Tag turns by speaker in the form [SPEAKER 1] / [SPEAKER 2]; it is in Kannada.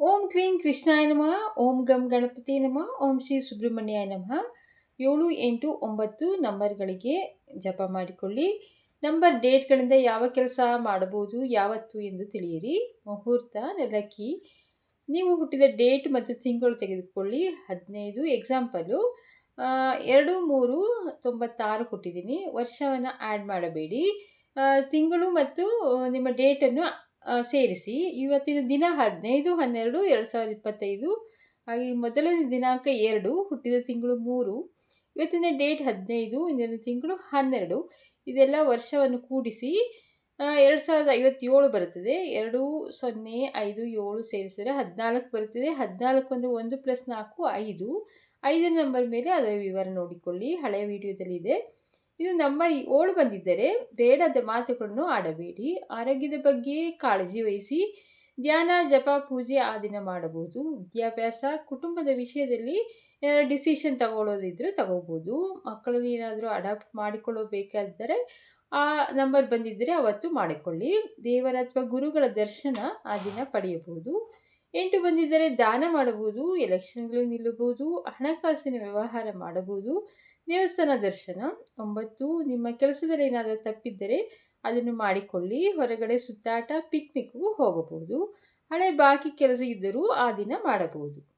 [SPEAKER 1] ಓಂ ಕ್ಲೀಂ ಕೃಷ್ಣಾಯ ನಮಃ, ಓಂ ಗಂ ಗಣಪತಿ ನಮಃ, ಓಂ ಶ್ರೀ ಸುಬ್ರಹ್ಮಣ್ಯ ನಮಃ. ಏಳು ಎಂಟು ಒಂಬತ್ತು ನಂಬರ್ಗಳಿಗೆ ಜಪ ಮಾಡಿಕೊಳ್ಳಿ. ನಂಬರ್ ಡೇಟ್ಗಳಿಂದ ಯಾವ ಕೆಲಸ ಮಾಡಬಹುದು, ಯಾವತ್ತು ಎಂದು ತಿಳಿಯಿರಿ. ಮುಹೂರ್ತ, ನೆಲಕ್ಕಿ. ನೀವು ಹುಟ್ಟಿದ ಡೇಟ್ ಮತ್ತು ತಿಂಗಳು ತೆಗೆದುಕೊಳ್ಳಿ. ಹದಿನೈದು ಎಕ್ಸಾಂಪಲು ಎರಡು ಮೂರು ತೊಂಬತ್ತಾರು ಕೊಟ್ಟಿದ್ದೀನಿ. ವರ್ಷವನ್ನು ಆ್ಯಡ್ ಮಾಡಬೇಡಿ. ತಿಂಗಳು ಮತ್ತು ನಿಮ್ಮ ಡೇಟನ್ನು ಸೇರಿಸಿ. ಇವತ್ತಿನ ದಿನ ಹದಿನೈದು, ಹನ್ನೆರಡು, ಎರಡು ಸಾವಿರದ ಇಪ್ಪತ್ತೈದು, ಹಾಗೆ ಮೊದಲನೇ ದಿನಾಂಕ ಎರಡು, ಹುಟ್ಟಿದ ತಿಂಗಳು ಮೂರು, ಇವತ್ತಿನ ಡೇಟ್ ಹದಿನೈದು, ಇಂದಿನ ತಿಂಗಳು ಹನ್ನೆರಡು. ಇದೆಲ್ಲ ವರ್ಷವನ್ನು ಕೂಡಿಸಿ ಎರಡು ಸಾವಿರದ ಐವತ್ತೇಳು ಬರುತ್ತದೆ. ಎರಡು, ಸೊನ್ನೆ, ಐದು, ಏಳು ಸೇರಿಸಿದರೆ ಹದಿನಾಲ್ಕು ಬರುತ್ತದೆ. ಹದಿನಾಲ್ಕು ಅಂದರೆ ಒಂದು ಪ್ಲಸ್ ನಾಲ್ಕು, ಐದು. ಐದನೇ ನಂಬರ್ ಮೇಲೆ ಅದರ ವಿವರ ನೋಡಿಕೊಳ್ಳಿ. ಹಳೆಯ ವಿಡಿಯೋದಲ್ಲಿ ಇದೆ ನಮ್ಮ ಓಳು ಬಂದಿದ್ದರೆ ಬೇಡದ ಮಾತುಗಳನ್ನು ಆಡಬೇಡಿ. ಆರೋಗ್ಯದ ಬಗ್ಗೆ ಕಾಳಜಿ ವಹಿಸಿ ಧ್ಯಾನ, ಜಪ, ಪೂಜೆ ಆ ದಿನ ಮಾಡಬಹುದು. ವಿದ್ಯಾಭ್ಯಾಸ, ಕುಟುಂಬದ ವಿಷಯದಲ್ಲಿ ಡಿಸಿಷನ್ ತಗೊಳ್ಳೋದಿದ್ದರೆ ತಗೋಬೋದು ಮಕ್ಕಳನ್ನು ಏನಾದರೂ ಅಡಾಪ್ಟ್ ಮಾಡಿಕೊಳ್ಳಬೇಕಾದರೆ ಆ ನಂಬರ್ ಬಂದಿದ್ದರೆ ಅವತ್ತು ಮಾಡಿಕೊಳ್ಳಿ. ದೇವರ ಅಥವಾ ಗುರುಗಳ ದರ್ಶನ ಆ ದಿನ ಪಡೆಯಬಹುದು. ಎಂಟು ಬಂದಿದ್ದರೆ ದಾನ ಮಾಡಬಹುದು ಎಲೆಕ್ಷನ್ಗಳು ನಿಲ್ಲಬಹುದು, ಹಣಕಾಸಿನ ವ್ಯವಹಾರ ಮಾಡಬಹುದು. ದೇವಸ್ಥಾನ ದರ್ಶನ. ಒಂಬತ್ತು, ನಿಮ್ಮ ಕೆಲಸದಲ್ಲಿ ಏನಾದರೂ ತಪ್ಪಿದ್ದರೆ ಅದನ್ನು ಮಾಡಿಕೊಳ್ಳಿ. ಹೊರಗಡೆ ಸುತ್ತಾಟ ಪಿಕ್ನಿಕ್ಗೂ ಹೋಗಬಹುದು. ಹಳೆ ಬಾಕಿ ಕೆಲಸ ಇದ್ದರೂ ಆ ದಿನ ಮಾಡಬಹುದು.